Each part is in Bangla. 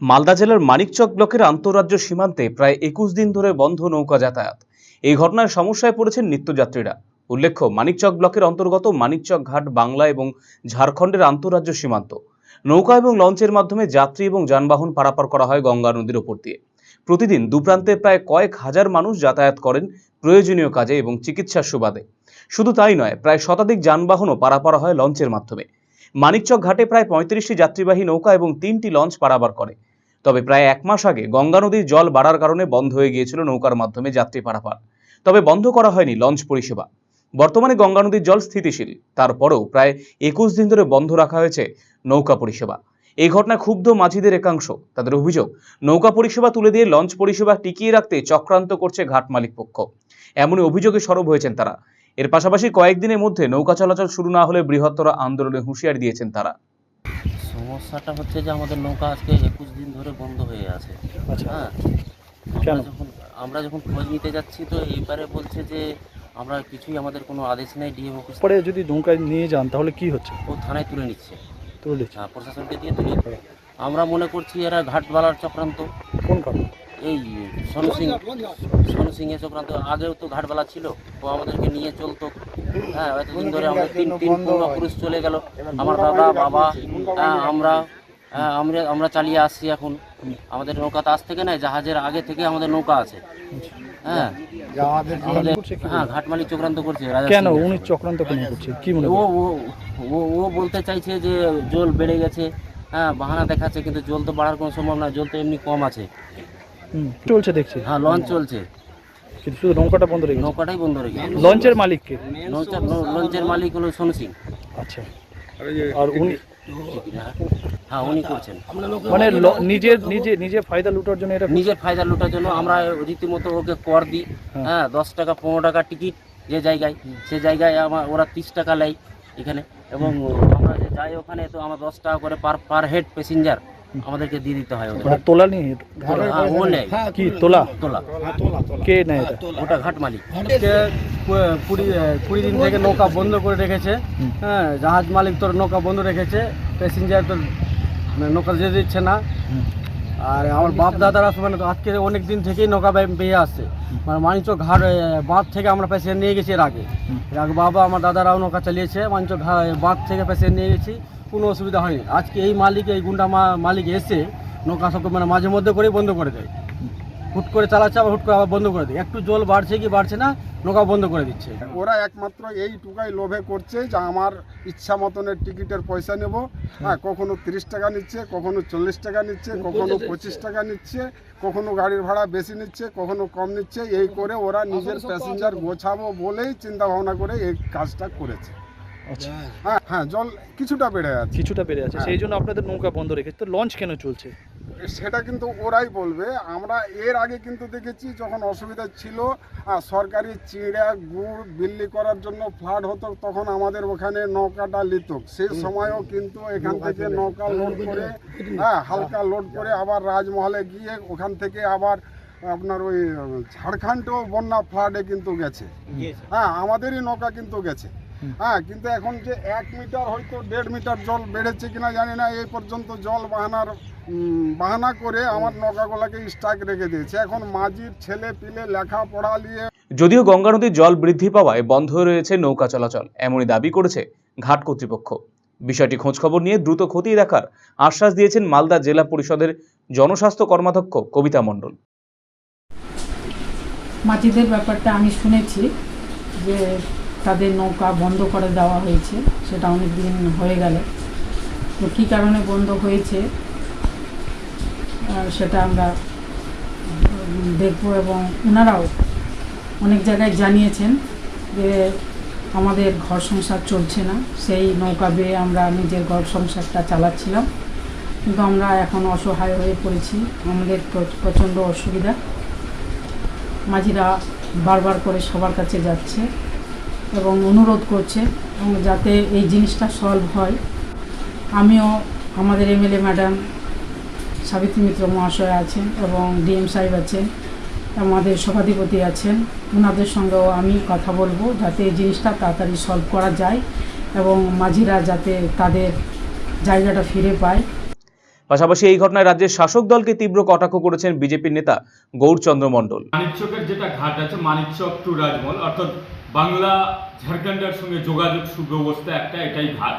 মালদা জেলার মানিকচক ব্লকের আন্তঃরাজ্য সীমান্তে প্রায় একুশ দিন ধরে বন্ধ নৌকা যাতায়াত। এই ঘটনায় সমস্যায় পড়েছেন নিত্যযাত্রীরা। উল্লেখ্য, মানিকচক ব্লকের অন্তর্গত মানিকচক ঘাট বাংলা এবং ঝাড়খণ্ডের আন্তঃরাজ্য সীমান্ত। নৌকা এবং লঞ্চের মাধ্যমে যাত্রী এবং যানবাহন পারাপার করা হয় গঙ্গা নদীর ওপর দিয়ে। প্রতিদিন দুপ্রান্তে প্রায় কয়েক হাজার মানুষ যাতায়াত করেন প্রয়োজনীয় কাজে এবং চিকিৎসার সুবাদে। শুধু তাই নয়, প্রায় শতাধিক যানবাহনও পারাপার হয় লঞ্চের মাধ্যমে। মানিকচক ঘাটে প্রায় পঁয়ত্রিশটি যাত্রীবাহী নৌকা এবং তিনটি লঞ্চ পারাবার করে। তবে প্রায় এক মাস আগে গঙ্গা নদীর জল বাড়ার কারণে বন্ধ হয়ে গিয়েছিল নৌকার মাধ্যমে যাত্রী পারাপার। তবে বন্ধ করা হয়নি লঞ্চ পরিষেবা। বর্তমানে গঙ্গা নদীর জল স্থিতিশীল। তারপরেও প্রায় একুশ দিন ধরে বন্ধ রাখা হয়েছে নৌকা পরিষেবা। এই ঘটনায় ক্ষুব্ধ মাঝিদের একাংশ। তাদের অভিযোগ, নৌকা পরিষেবা তুলে দিয়ে লঞ্চ পরিষেবা টিকিয়ে রাখতে চক্রান্ত করছে ঘাট মালিক পক্ষ। এমনই অভিযোগে সরব হয়েছেন তারা। এর পাশাপাশি কয়েকদিনের মধ্যে নৌকা চলাচল শুরু না হলে বৃহত্তর আন্দোলনে হুঁশিয়ারি দিয়েছেন তারা। সমস্যাটা হচ্ছে যে আমাদের নৌকা আজকে একুশ দিন ধরে বন্ধ হয়ে আছে। আচ্ছা। হ্যাঁ? আমরা যখন আমরা যখন খোঁজ নিতে যাচ্ছি তো এইবারে বলছে যে আমরা কিছুই আমাদের কোনো আদেশ নেই ডিএম অফিস পরে যদি নৌকায় নিয়ে যান তাহলে কি হচ্ছে? ও থানায় তুলে নিচ্ছে। তুলে নিচ্ছে। হ্যাঁ, প্রশাসনকে দিয়ে তুলে। আমরা মনে করছি এরা ঘাটবালার চক্রান্ত। কোন কারণ এই সনু সিং সনু সিং এর চক্রান্ত আগেও তো ঘাটবালা ছিল। ও আমাদেরকে নিয়ে চলতো। হ্যাঁ এতদিন ধরে আমাদের তিন তিন পূর্বপুরুষ চলে গেল। আমার দাদা বাবা হ্যাঁ, আমরা হ্যাঁ, আমরা আমরা চালিয়ে আসছি এখন। আমাদের নৌকা তো আজ থেকে নাই জাহাজের আগে থেকে আমাদের নৌকা আছে। হ্যাঁ আমাদের হ্যাঁ ঘাট মালিক চক্রান্ত করছে রাজা কেন? উনি চক্রান্ত কেন করছে? কি মনে ও ও ও ও বলতে চাইছে যে জল বেড়ে গেছে। হ্যাঁ বাহানা দেখাচ্ছে কিন্তু জল তো বাড়ার কোনো সম্ভব না জল তো এমনি কম আছে। চলছে দেখছি। হ্যাঁ লঞ্চ চলছে। কিন্তু শুধু নৌকাটা বন্ধ রেখেছে নৌকাটাই বন্ধ রেখে লঞ্চের মালিককে লঞ্চের লঞ্চের মালিক হলো সোনু সিং। আচ্ছা। আর উনি হ্যাঁ উনি করছেন। মানে নিজের নিজে নিজে ফায়দা লুটার জন্য এটা নিজের ফায়দা লুটার জন্য আমরা রীতিমতো ওকে কর দিই। হ্যাঁ। হ্যাঁ দশ টাকা পনেরো টাকা টিকিট যে জায়গায় সে জায়গায় আমার ওরা তিরিশ টাকা নেয় এখানে। এবং আমরা যে যাই ওখানে তো আমার দশ টাকা করে পার পার হেড প্যাসেঞ্জার আমাদেরকে দিয়ে দিতে হয় ওদের। মানে তোলা নিয়ে হ্যাঁ, ও কি তোলা? তোলা। কে নেয় ওটা ঘাট মালিক। কুড়ি কুড়ি দিন থেকে নৌকা বন্ধ করে রেখেছে। হ্যাঁ জাহাজ মালিক তোর নৌকা বন্ধ রেখেছে। প্যাসেঞ্জার তোর মানে নৌকা যেতে দিচ্ছে না। আর আমার বাপ দাদারা সব মানে আজকে অনেক দিন থেকেই নৌকা বেয়ে আসছে। মানে মানিচক ঘাট বাঁধ থেকে আমরা প্যাসেঞ্জার নিয়ে গেছি এর আগে। এর আগে বাবা আমার দাদারাও নৌকা চালিয়েছে। মানিচক ঘা- বাঁধ থেকে প্যাসেঞ্জার নিয়ে গেছি। কোনো অসুবিধা হয়নি। আজকে এই মালিক এই গুন্ডা মা- মালিক এসে নৌকা সবকে মানে মাঝে মধ্যে করেই বন্ধ করে দেয়। হুট করে চালাচ্ছে আবার হুট করে আবার বন্ধ করে দেয়। একটু জল বাড়ছে কি বাড়ছে না নৌকা বন্ধ করে দিচ্ছে। ওরা একমাত্র এইটুকাই লোভে করছে যে আমার ইচ্ছা মতনের টিকিটের পয়সা নেব। হ্যাঁ কখনো তিরিশ টাকা নিচ্ছে কখনো চল্লিশ টাকা নিচ্ছে কখনো পঁচিশ টাকা নিচ্ছে। কখনো গাড়ির ভাড়া বেশি নিচ্ছে কখনো কম নিচ্ছে। এই করে ওরা নিজের প্যাসেঞ্জার গোছাবো বলেই চিন্তা ভাবনা করে এই কাজটা করেছে। আচ্ছা। হ্যাঁ হ্যাঁ জল কিছুটা বেড়ে আছে। কিছুটা বেড়ে আছে। সেই জন্য আপনাদের নৌকা বন্ধ রেখেছে তো লঞ্চ কেন চলছে? সেটা কিন্তু ওরাই বলবে। আমরা এর আগে কিন্তু দেখেছি যখন অসুবিধা ছিল সরকারি চিড়া গুড় বিল্লি করার জন্য ফ্লাড হতো তখন আমাদের ওখানে নৌকাটা লিত। সেই সময়ও কিন্তু এখান থেকে নৌকা লোড করে হ্যাঁ। হালকা লোড করে আবার রাজমহলে গিয়ে ওখান থেকে আবার আপনার ওই ঝাড়খণ্ডেও বন্যা ফ্লাডে কিন্তু গেছে। হ্যাঁ আমাদেরই নৌকা কিন্তু গেছে। হ্যাঁ কিন্তু এখন যে এক মিটার হয়তো দেড় মিটার জল বেড়েছে কিনা জানি না এই পর্যন্ত জল বাহানার বাহানা করে আমার নৌকাগুলোকে স্টাক রেখে দিয়েছে। এখন মাঝির ছেলে পিলে লেখাপড়া নিয়ে যদিও গঙ্গা নদীর জল বৃদ্ধি পাওয়ায় বন্ধ হয়ে রয়েছে নৌকা চলাচল এমনই দাবি করেছে ঘাট কর্তৃপক্ষ। বিষয়টি খোঁজখবর নিয়ে দ্রুত খতিয়ে দেখার আশ্বাস দিয়েছেন মালদা জেলা পরিষদের জনস্বাস্থ্য কর্মাধ্যক্ষ কবিতা মণ্ডল। মাঝিদের ব্যাপারটা আমি শুনেছি যে তাদের নৌকা বন্ধ করে দেওয়া হয়েছে, সেটা অনেক দিন হয়ে গেল। তো কী কারণে বন্ধ হয়েছে? সেটা আমরা দেখব এবং ওনারাও অনেক জায়গায় জানিয়েছেন যে আমাদের ঘর সংসার চলছে না, সেই নৌকা বেয়ে আমরা নিজের ঘর সংসারটা চালাচ্ছিলাম। কিন্তু আমরা এখন অসহায় হয়ে পড়েছি, আমাদের প্র- প্রচণ্ড অসুবিধা। মাঝিরা বারবার করে সবার কাছে যাচ্ছে। এবং অনুরোধ করছে এবং যাতে এই জিনিসটা সলভ হয়। আমিও আমাদের এমএলএ ম্যাডাম সাবিত্রী মিত্র মহাশয় আছেন এবং ডিএম সাহেব আছেন আমাদের সভাধিপতি আছেন ওনাদের সঙ্গেও আমি কথা বলব যাতে এই জিনিসটা তাড়াতাড়ি সলভ করা যায় এবং মাঝিরা যাতে তাদের জায়গাটা ফিরে পায়। পাশাপাশি এই ঘটনায় রাজ্যের শাসক দলকে তীব্র কটাক্ষ করেছেন বিজেপির নেতা গৌরচন্দ্র মণ্ডল। মানিকচকের যেটা ঘাট আছে মানিকচক টু রাজমহল অর্থাৎ বাংলা ঝাড়খণ্ডের সঙ্গে যোগাযোগ সুব্যবস্থা একটা, এটাই ঘাট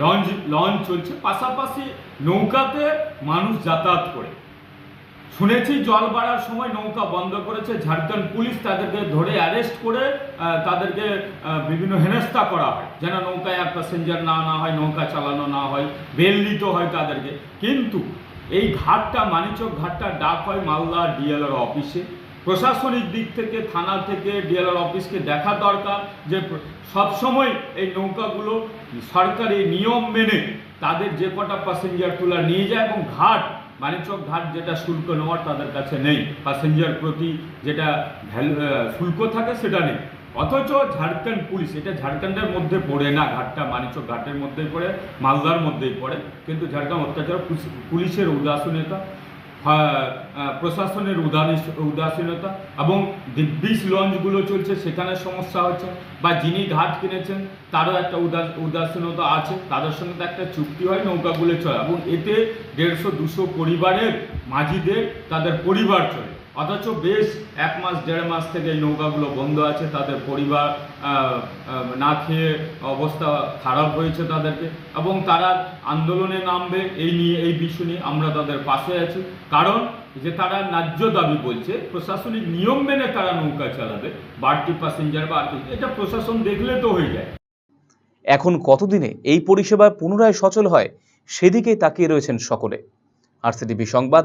লঞ্চ লঞ্চ চলছে, পাশাপাশি নৌকাতে মানুষ যাতায়াত করে। শুনেছি জল বাড়ার সময় নৌকা বন্ধ করেছে, ঝাড়খণ্ড পুলিশ তাদেরকে ধরে অ্যারেস্ট করে তাদেরকে বিভিন্ন হেনস্থা করা হয়। যেন নৌকায় আর প্যাসেঞ্জার না না হয়, নৌকা চালানো না হয় বেল দিতে হয় তাদেরকে। কিন্তু এই ঘাটটা, মানিচক ঘাটটা ডাক হয় মালদা ডিএলআর অফিসে প্রশাসনিক দিক থেকে, থানা থেকে, ডিএলআর অফিসকে দেখা দরকার যে সবসময় এই নৌকাগুলো সরকারি নিয়ম মেনে তাদের যে কটা প্যাসেঞ্জার তোলা নিয়ে যায় এবং ঘাট, মানিকচক ঘাট যেটা শুল্ক নেওয়ার তাদের কাছে নেই। প্যাসেঞ্জার প্রতি যেটা ভ্যালু শুল্ক থাকে সেটা নেই। অথচ ঝাড়খণ্ড পুলিশ, এটা ঝাড়খণ্ডের মধ্যে পড়ে না, ঘাটটা মানিকচক ঘাটের মধ্যেই পড়ে, মালদার মধ্যেই পড়ে, কিন্তু ঝাড়খণ্ড অত্যাচার পুলিশ- পুলিশের উদাসীনতা। প্রশাসনের উদাসীনতা এবং বিশ লঞ্চগুলো চলছে, সেখানে সমস্যা হচ্ছে। বা যিনি ঘাট কিনেছেন, তারও একটা উদাস, উদাসীনতা আছে। তাদের সঙ্গে তো একটা চুক্তি হয়, নৌকাগুলো চলে এবং এতে দেড়শো দুশো পরিবারের মাঝিদের, তাদের পরিবার চলে অথচ বেশ এক মাস, দেড় মাস থেকে নৌকাগুলো বন্ধ আছে, তাদের পরিবার না খেয়ে অবস্থা খারাপ হয়েছে তাদেরকে এবং তারা আন্দোলনে নামবে, এই নিয়ে, এই বিষয় নিয়ে আমরা তাদের পাশে আছি। কারণ যে তারা ন্যায্য দাবি বলছে, প্রশাসনিক নিয়ম মেনে তারা নৌকা চালাবে, বাড়তি প্যাসেঞ্জার বা এটা প্রশাসন দেখলে তো হয়ে যায়। এখন কতদিনে এই পরিষেবা পুনরায় সচল হয়, সেদিকেই তাকিয়ে রয়েছেন সকলে। আরসিটিভি সংবাদ